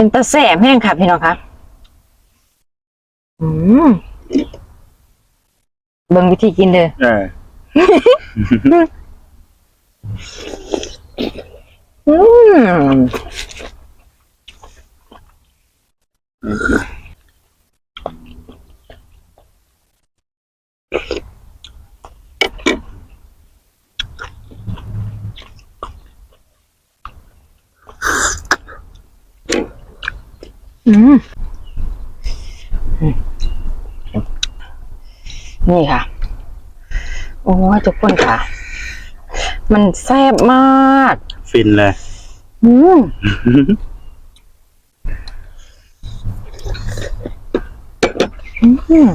เป็นตะแสบแห้งค่ะพี่น้องคะอืมเบิ่งวิธีกินเด้อเอออืม อืมนี่ค่ะ โอ้ยทุกคนค่ะ มันแซ่บมาก ฟินเลย อืมอืม